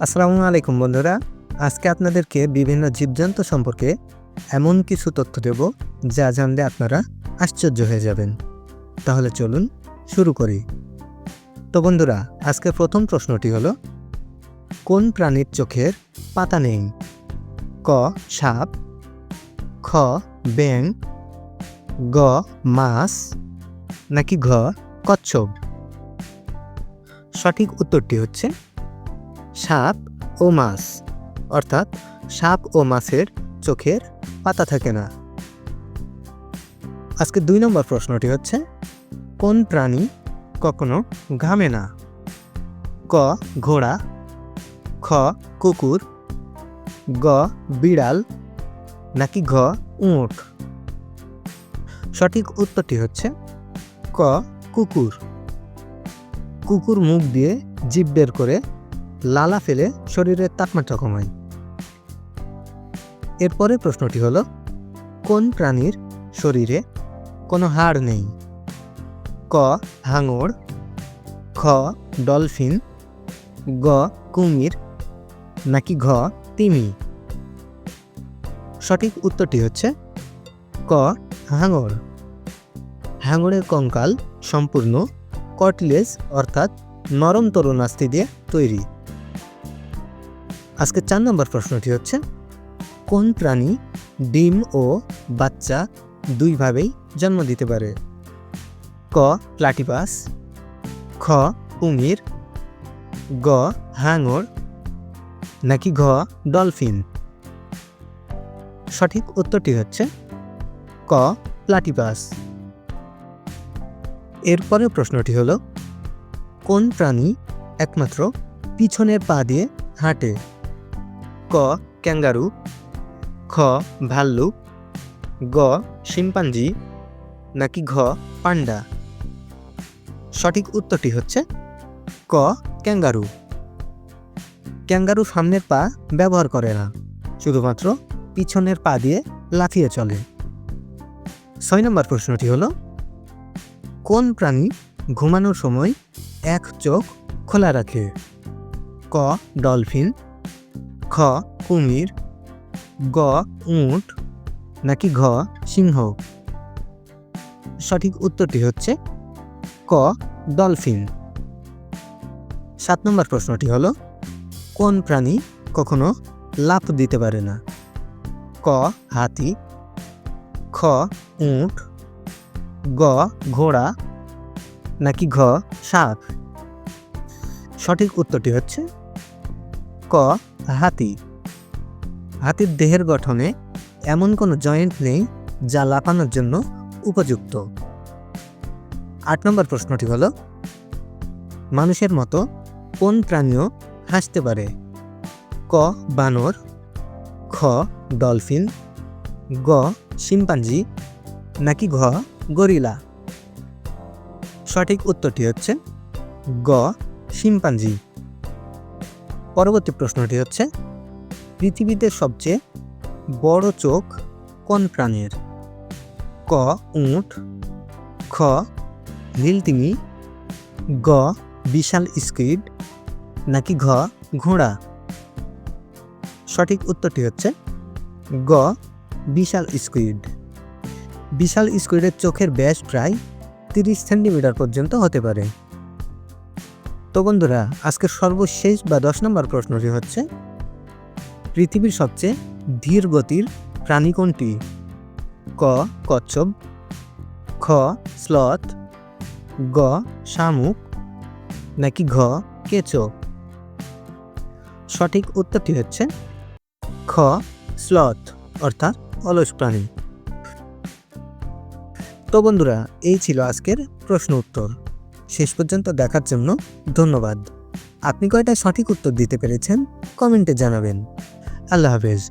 আসসালামু আলাইকুম বন্ধুরা। আজকে আপনাদেরকে বিভিন্ন জীবজন্তু সম্পর্কে এমন কিছু তথ্য দেব যা জানলে আপনারা আশ্চর্য হয়ে যাবেন। তাহলে চলুন শুরু করি। তো বন্ধুরা আজকের প্রথম প্রশ্নটি হলো, কোন প্রাণীর চোখের পাতা নেই? ক, সাপ, খ ব্যাং গ, মাছ, নাকি ঘ, কচ্ছপ? সঠিক উত্তরটি হচ্ছে সাপ ও মাছ। অর্থাৎ সাপ ও মাছের চোখের পাতা থাকে না। আজকে দুই নম্বর প্রশ্নটি হচ্ছে, কোন প্রাণী কখনো ঘামে না? ক, ঘোড়া। খ, কুকুর। গ, বিড়াল। নাকি ঘ, উঁট। সঠিক উত্তরটি হচ্ছে, ক, কুকুর। কুকুর মুখ দিয়ে জিভ বের করে লালা ফেলে শরীরের তাপমাত্রা কমায়। এরপরে প্রশ্নটি হলো, কোন প্রাণীর শরীরে কোনো হাড় নেই? ক, হাঙর, খ, ডলফিন, গ, কুমির, নাকি ঘ, তিমি? সঠিক উত্তরটি হচ্ছে ক, হাঙর। হাঙরের কঙ্কাল সম্পূর্ণ কটলেজ অর্থাৎ নরম তরুণাস্তি দিয়ে তৈরি। আজকে চার নম্বর প্রশ্নটি হচ্ছে, কোন প্রাণী ডিম ও বাচ্চা দুইভাবেই জন্ম দিতে পারে? ক, প্লাটিপাস, খ কুমির গ, হাঙর, নাকি ঘ, ডলফিন? সঠিক উত্তরটি হচ্ছে, ক, প্লাটিপাস। এরপরের প্রশ্নটি হলো, কোন প্রাণী একমাত্র পিছনের পা দিয়ে হাঁটে? ক, ক্যাঙ্গারু, খ ভাল্লুক গ, শিম্পাঞ্জি, নাকি ঘ, পান্ডা? সঠিক উত্তরটি হচ্ছে ক, ক্যাঙ্গারু। ক্যাঙ্গারু সামনের পা ব্যবহার করে না, শুধুমাত্র পিছনের পা দিয়ে লাফিয়ে চলে। ছয় নম্বর প্রশ্নটি হলো, কোন প্রাণী ঘুমানোর সময় এক চোখ খোলা রাখে? ক, ডলফিন খ, কুমির, গ, উট, নাকি ঘ, সিংহ? সঠিক উত্তরটি হচ্ছে ক, ডলফিন। সাত নম্বর প্রশ্নটি হলো, কোন প্রাণী কখনো লাফ দিতে পারে না? ক, হাতি, খ, উট, গ, ঘোড়া, নাকি ঘ, সাপ? সঠিক উত্তরটি হচ্ছে ক, হাতি। হাতির দেহের গঠনে এমন কোনো জয়েন্ট নেই যা লাফানোর জন্য উপযুক্ত। আট নম্বর প্রশ্নটি হলো, মানুষের মতো কোন প্রাণীও হাসতে পারে? ক, বানর, খ, ডলফিন, গ, শিম্পাঞ্জি, নাকি ঘ, গরিলা? সঠিক উত্তরটি হচ্ছে, গ, শিম্পাঞ্জি। পরবর্তী প্রশ্নটি হচ্ছে, পৃথিবীতে সবচেয়ে বড় চোখ কোন প্রাণীর? ক, উঁট, খ, নীলতিমি, গ, বিশাল স্কুইড, নাকি ঘ, ঘোড়া? সঠিক উত্তরটি হচ্ছে, গ, বিশাল স্কুইড। বিশাল স্কুইডের চোখের ব্যাস প্রায় তিরিশ সেন্টিমিটার পর্যন্ত হতে পারে। তো বন্ধুরা, আজকের সর্বশেষ বা দশ নম্বর প্রশ্নটি হচ্ছে, পৃথিবীর সবচেয়ে ধীর গতির প্রাণী কোনটি? ক, কচ্ছপ, খ, স্লথ, গ, শামুক, নাকি ঘ, কেঁচো? সঠিক উত্তরটি হচ্ছে, খ, স্লথ, অর্থাৎ অলস প্রাণী। তো বন্ধুরা, এই ছিল আজকের প্রশ্ন উত্তর। শেষ পর্যন্ত দেখার জন্য ধন্যবাদ। আপনি কয়টা সঠিক উত্তর দিতে পেরেছেন? কমেন্টে জানাবেন। আল্লাহ হাফেজ।